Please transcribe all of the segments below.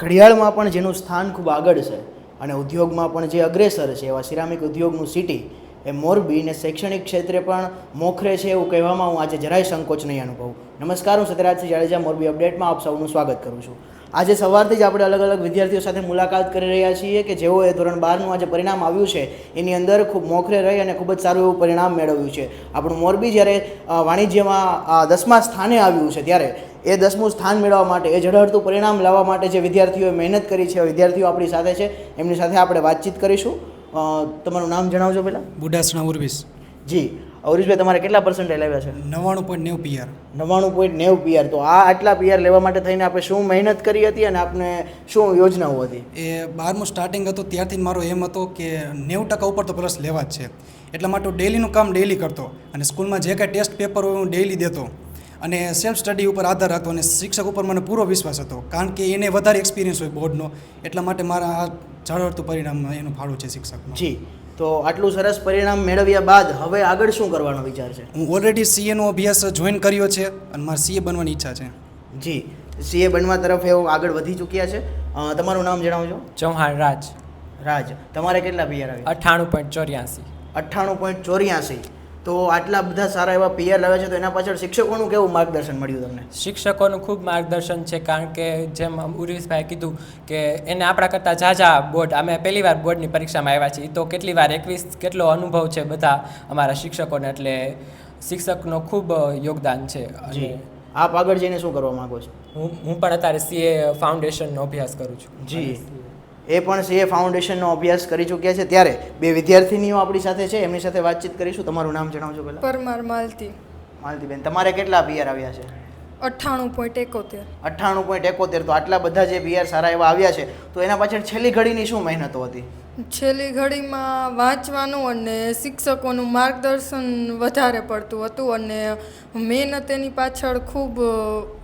ઘડિયાળમાં પણ જેનું સ્થાન ખૂબ આગળ છે અને ઉદ્યોગમાં પણ જે અગ્રેસર છે, એવા સિરામિક ઉદ્યોગનું સિટી એ મોરબી ને શૈક્ષણિક ક્ષેત્રે પણ મોખરે છે એવું કહેવામાં હું આજે જરાય સંકોચ નહીં અનુભવું. નમસ્કાર, હું સત્યરાજસિંહ જાડેજા, મોરબી અપડેટમાં આપ સૌનું સ્વાગત કરું છું. આજે સવારથી જ આપણે અલગ અલગ વિદ્યાર્થીઓ સાથે મુલાકાત કરી રહ્યા છીએ કે જેઓએ ધોરણ બારનું આજે પરિણામ આવ્યું છે, એની અંદર ખૂબ મોખરે રહી અને ખૂબ જ સારું એવું પરિણામ મેળવ્યું છે. આપણું મોરબી જ્યારે વાણિજ્યમાં દસમા સ્થાને આવ્યું છે ત્યારે એ દસમું સ્થાન મેળવવા માટે એ ઝળહળતું પરિણામ લાવવા માટે જે વિદ્યાર્થીઓએ મહેનત કરી છે વિદ્યાર્થીઓ આપણી સાથે છે એમની સાથે આપણે વાતચીત કરીશું. તમારું નામ જણાવજો પહેલાં. બુડાસણા ઉર્વિસ. જી. અવરીશભાઈ તમારે કેટલા પર્સન્ટેજ આવ્યા છે? નવ્વાણું પોઈન્ટ નેવું પીઆર નવ્વાણું પોઈન્ટ નેવું પીઆર તો આ આટલા પીઆર લેવા માટે થઈને આપણે શું મહેનત કરી હતી અને આપણે શું યોજનાઓ હતી? એ બારમું સ્ટાર્ટિંગ હતું ત્યારથી મારો એમ હતો કે નેવું ટકા ઉપર તો પ્લસ લેવા જ છે. એટલા માટે હું ડેલીનું કામ ડેલી કરતો અને સ્કૂલમાં જે કાંઈ ટેસ્ટ પેપર હોય હું ડેલી દેતો. અને સેલ્ફ સ્ટડી ઉપર આધાર હતો અને શિક્ષક ઉપર મને પૂરો વિશ્વાસ હતો. કારણ કે એને વધારે એક્સપિરિયન્સ હોય બોર્ડનો એટલા માટે મારા આ ઝળહળતું પરિણામ એનું ફાળું છે શિક્ષક જી. તો આટલું સરસ પરિણામ મેળવ્યા બાદ હવે આગળ શું કરવાનો વિચાર છે? હું ઓલરેડી સીએનો અભ્યાસ જોઈન કર્યો છે અને મારે સીએ બનવાની ઈચ્છા છે. જી. સીએ બનવા તરફ એવું આગળ વધી ચૂક્યા છે. તમારું નામ જણાવજો. ચૌહાણ રાજ. રાજ. તમારે કેટલા પીઆર આવ્યા? અઠ્ઠાણું પોઈન્ટ ચોર્યાસી. અઠ્ઠાણું પોઈન્ટ ચોર્યાસી. તો આટલા બધા સારા એવા પીઆર લાવ્યા છે તો એના પાછળ શિક્ષકોનું કેવું માર્ગદર્શન મળ્યું તમને? શિક્ષકોનું ખૂબ માર્ગદર્શન છે કારણ કે જેમ ઉર્વિશભાઈ કીધું કે એને આપણા કરતાં ઝાઝા બોર્ડ અમે પહેલી વાર બોર્ડની પરીક્ષામાં આવ્યા છીએ તો કેટલી વાર એકવીસ કેટલો અનુભવ છે બધા અમારા શિક્ષકોને એટલે શિક્ષકનો ખૂબ યોગદાન છે. જી. આપ આગળ જઈને શું કરવા માગો છો? હું હું પણ અત્યારે સીએ ફાઉન્ડેશનનો અભ્યાસ કરું છું. જી. એ પણ સીએ ફાઉન્ડેશનનો અભ્યાસ કરી ચૂક્યા છે. ત્યારે બે વિદ્યાર્થીનીઓ આપણી સાથે છે એમની સાથે વાતચીત કરીશું. તમારું નામ જણાવજો પહેલાં. પરમાર માલતી. માલતીબેન તમારે કેટલા પીઆર આવ્યા છે? અઠ્ઠાણું પોઈન્ટ એકોતેર. અઠ્ઠાણું પોઈન્ટ એકોતેર તો આટલા બધા જે પીઆર સારા એવા આવ્યા છે તો એના પાછળ છેલ્લી ઘડીની શું મહેનતો હતી? છેલ્લી ઘડીમાં વાંચવાનું અને શિક્ષકોનું માર્ગદર્શન વધારે પડતું હતું અને મહેનત એની પાછળ ખૂબ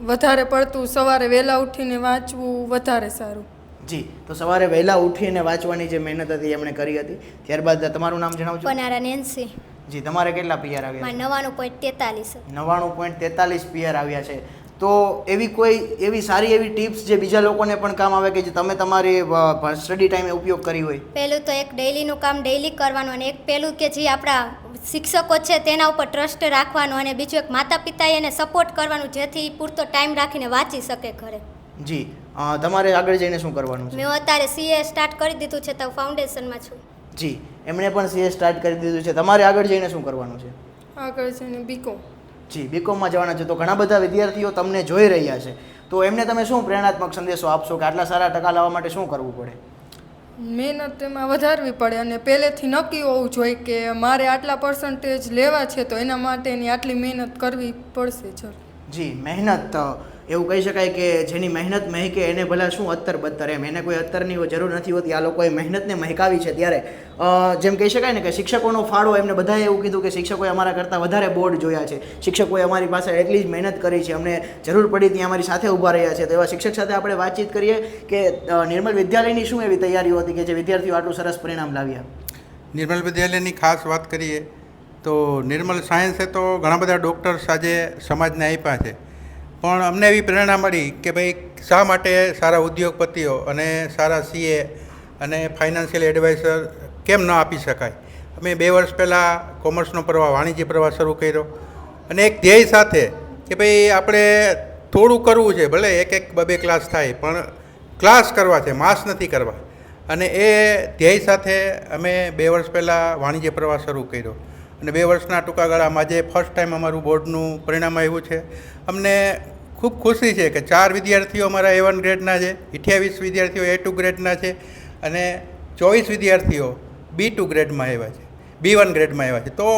વધારે પડતું. સવારે વહેલા ઉઠીને વાંચવું વધારે સારું. જી તો સવારે વહેલા ઉઠીને વાંચવાની જે મહેનત હતી એમણે કરી હતી. ત્યારબાદ તમારું નામ જણાવજો. પનારા નેન્સી. જી તમારે કેટલા પીઆર આવ્યા માં નવાણું પોઈન્ટ તેતાલીસ નવ્વાણું પોઈન્ટ તેતાલીસ પીઆર આવ્યા છે. તો એવી કોઈ એવી સારી એવી ટિપ્સ જે બીજા લોકોને પણ કામ આવે કે જે તમે તમારી સ્ટડી ટાઈમે ઉપયોગ કરી હોય? પહેલું તો એક ડેઈલીનું કામ ડેઈલી કરવાનું અને એક પહેલું કે જે આપણા શિક્ષકો છે તેના ઉપર ટ્રસ્ટ રાખવાનો અને બીજું એક માતા પિતાએ એને સપોર્ટ કરવાનું જેથી પૂરતો ટાઈમ રાખીને વાંચી શકે ઘરે. જી તમારે આગળ જઈને શું કરવાનું છે? મેં અત્યારે સીએ સ્ટાર્ટ કરી દીધું છે તો ફાઉન્ડેશનમાં છું. જી એમણે પણ સીએ સ્ટાર્ટ કરી દીધું છે. તમારે આગળ જઈને શું કરવાનું છે? આગળ જઈને બીકોમ જી બીકોમમાં જવાના છે. તો ઘણા બધા વિદ્યાર્થીઓ તમને જોઈ રહ્યા છે. તો એમને તમે શું પ્રેરણાત્મક સંદેશો આપશો કે આટલા સારા ટકા લાવવા માટે શું કરવું પડે? મહેનત એમાં વધારવી પડે અને પહેલેથી નક્કી હોવું જોઈએ કે મારે આટલા પર્સન્ટેજ લેવા છે તો એના માટેની આટલી મહેનત કરવી પડશે જરૂર જી, મહેનત એવું કહી શકાય કે જેની મહેનત મહેકે એને ભલા શું અત્તર બત્તર? એમ એને કોઈ અત્તરની જરૂર નથી હોતી. આ લોકોએ મહેનતને મહેકાવી છે ત્યારે. જેમ કહી શકાય ને કે શિક્ષકોનો ફાળો એમને બધાએ એવું કીધું કે શિક્ષકોએ અમારા કરતાં વધારે બોર્ડ જોયા છે. શિક્ષકોએ અમારી પાસે એટલી જ મહેનત કરી છે. અમને જરૂર પડી ત્યાં અમારી સાથે ઊભા રહ્યા છે. તો એવા શિક્ષક સાથે આપણે વાતચીત કરીએ કે નિર્મલ વિદ્યાલયની શું એવી તૈયારીઓ હતી કે જે વિદ્યાર્થીઓ આટલું સરસ પરિણામ લાવ્યા? નિર્મલ વિદ્યાલયની ખાસ વાત કરીએ તો નિર્મલ સાયન્સે તો ઘણા બધા ડૉક્ટર્સ આજે સમાજને આપ્યા છે. પણ અમને એવી પ્રેરણા મળી કે ભાઈ શા માટે સારા ઉદ્યોગપતિઓ અને સારા સીએ અને ફાઇનાન્શિયલ એડવાઇઝર કેમ ન આપી શકાય? અમે બે વર્ષ પહેલાં કોમર્સનો પ્રવાહ, વાણિજ્ય પ્રવાહ શરૂ કર્યો. અને એક ધ્યેય સાથે કે ભાઈ આપણે થોડું કરવું છે, ભલે એક એક બબે ક્લાસ થાય, પણ ક્લાસ કરવા છે, માસ નથી કરવા. અને એ ધ્યેય સાથે અમે બે વર્ષ પહેલાં વાણિજ્ય પ્રવાહ શરૂ કર્યો. અને બે વર્ષના ટૂંકા ગાળામાં આજે ફર્સ્ટ ટાઈમ અમારું બોર્ડનું પરિણામ આવ્યું છે. અમને ખૂબ ખુશી છે કે ચાર વિદ્યાર્થીઓ અમારા એ વન ગ્રેડના છે, અઠ્યાવીસ વિદ્યાર્થીઓ એ ટુ ગ્રેડના છે અને ચોવીસ વિદ્યાર્થીઓ બી ટુ ગ્રેડમાં આવ્યા છે બી વન ગ્રેડમાં આવ્યા છે. તો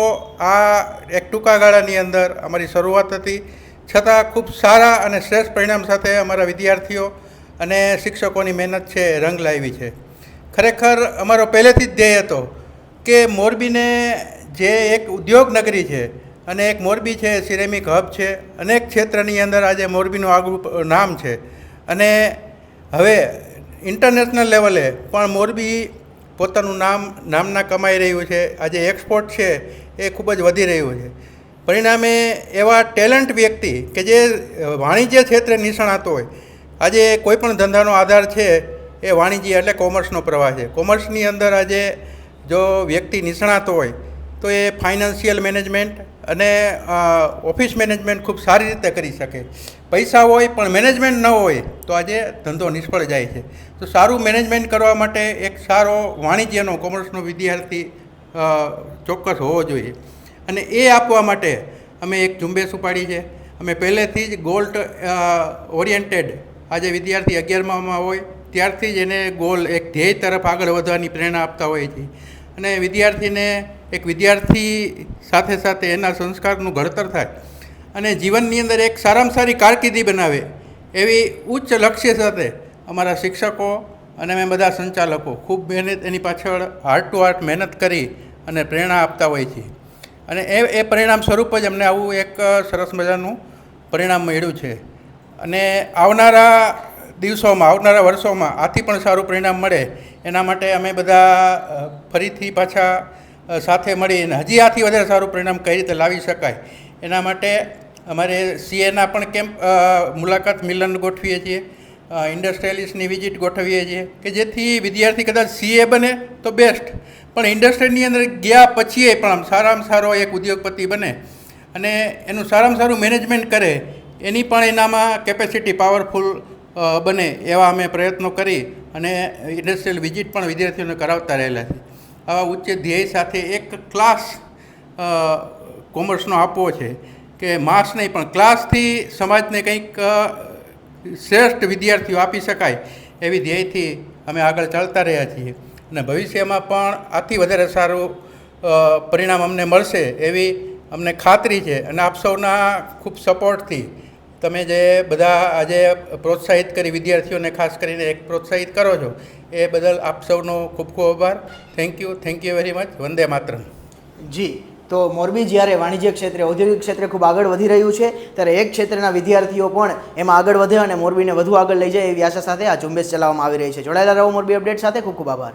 આ એક ટૂંકા ગાળાની અંદર અમારી શરૂઆત હતી. છતાં ખૂબ સારા અને શ્રેષ્ઠ પરિણામ સાથે અમારા વિદ્યાર્થીઓ અને શિક્ષકોની મહેનત છે રંગ લાવી છે. ખરેખર અમારો પહેલેથી જ ધ્યેય હતો કે મોરબીને જે એક ઉદ્યોગ નગરી છે અને એક મોરબી છે, સિરેમિક હબ છે, અનેક ક્ષેત્રની અંદર આજે મોરબીનું આગવું નામ છે. અને હવે ઇન્ટરનેશનલ લેવલે પણ મોરબી પોતાનું નામ, નામના કમાઈ રહ્યું છે. આજે એક્સપોર્ટ છે, એ ખૂબ જ વધી રહ્યું છે. પરિણામે એવા ટેલેન્ટ વ્યક્તિ કે જે વાણિજ્ય ક્ષેત્રે નિષ્ણાતો હોય, આજે કોઈપણ ધંધાનો આધાર છે, એ વાણિજ્ય એટલે કોમર્સનો પ્રવાહ છે. કોમર્સની અંદર આજે જો વ્યક્તિ નિષ્ણાત હોય તો એ ફાઇનાન્સિયલ મેનેજમેન્ટ અને ઓફિસ મેનેજમેન્ટ ખૂબ સારી રીતે કરી શકે. પૈસા હોય પણ મેનેજમેન્ટ ન હોય તો આજે ધંધો નિષ્ફળ જાય છે. તો સારું મેનેજમેન્ટ કરવા માટે એક સારો વાણિજ્યનો કોમર્સનો વિદ્યાર્થી ચોક્કસ હોવો જોઈએ. અને એ આપવા માટે અમે એક ઝુંબેશ ઉપાડી છે. અમે પહેલેથી જ ગોલ્ડ ઓરિએન્ટેડ આજે વિદ્યાર્થી અગિયારમાં હોય, ત્યારથી જ એને ગોલ એક ધ્યેય તરફ આગળ વધવાની પ્રેરણા આપતા હોઈએ છીએ અને વિદ્યાર્થીને એક વિદ્યાર્થી સાથે સાથે એના સંસ્કારનું ઘડતર થાય અને જીવનની અંદર એક સારામાં સારી કારકિર્દી બનાવે એવી ઉચ્ચ લક્ષ્ય સાથે અમારા શિક્ષકો અને અમે બધા સંચાલકો ખૂબ મહેનત એની પાછળ હાર્ટ ટુ હાર્ટ મહેનત કરી અને પ્રેરણા આપતા હોય છે અને એ એ પરિણામ સ્વરૂપ જ અમને આવું એક સરસ મજાનું પરિણામ મળ્યું છે. અને આવનારા દિવસોમાં, આવનારા વર્ષોમાં આથી પણ સારું પરિણામ મળે. એના માટે અમે બધા ફરીથી પાછા સાથે મળીને હજી આથી વધારે સારું પરિણામ કઈ રીતે લાવી શકાય? એના માટે અમારે સીએના પણ કેમ્પ મુલાકાત મિલન ગોઠવીએ છીએ. ઇન્ડસ્ટ્રીયલિસ્ટની વિઝિટ ગોઠવીએ છીએ કે જેથી વિદ્યાર્થી કદાચ સીએ બને તો બેસ્ટ. પણ ઇન્ડસ્ટ્રીની અંદર ગયા પછી પણ આમ સારામાં સારો એક ઉદ્યોગપતિ બને અને એનું સારામાં સારું મેનેજમેન્ટ કરે, એની પણ એનામાં કેપેસિટી પાવરફુલ બને એવા અમે પ્રયત્નો કરી અને ઇન્ડસ્ટ્રીયલ વિઝિટ પણ વિદ્યાર્થીઓને કરાવતા રહેલા છે. આવા ઉચ્ચ ધ્યેય સાથે એક ક્લાસ કોમર્સનો આપવો છે કે માર્ક્સ નહીં, પણ ક્લાસથી સમાજને કંઈક શ્રેષ્ઠ વિદ્યાર્થીઓ આપી શકાય એવી ધ્યેયથી અમે આગળ ચાલતા રહ્યા છીએ. અને ભવિષ્યમાં પણ આથી વધારે સારું પરિણામ અમને મળશે એવી અમને ખાતરી છે અને આપ સૌના ખૂબ સપોર્ટથી તમે જે બધા આજે પ્રોત્સાહિત કરી વિદ્યાર્થીઓને ખાસ કરીને એક પ્રોત્સાહિત કરો છો, એ બદલ આપ સૌનો ખૂબ ખૂબ આભાર. Thank you thank you very much Vande Mataram. જી, તો મોરબી જ્યારે વાણિજ્ય ક્ષેત્રે, ઔદ્યોગિક ક્ષેત્રે ખૂબ આગળ વધી રહ્યું છે, ત્યારે એક ક્ષેત્રના વિદ્યાર્થીઓ પણ એમાં આગળ વધે અને મોરબીને વધુ આગળ લઈ જાય એવી આશા સાથે આ ઝુંબેશ ચલાવવામાં આવી રહી છે. જોડાયેલા રહો મોરબી અપડેટ સાથે. ખૂબ ખૂબ આભાર.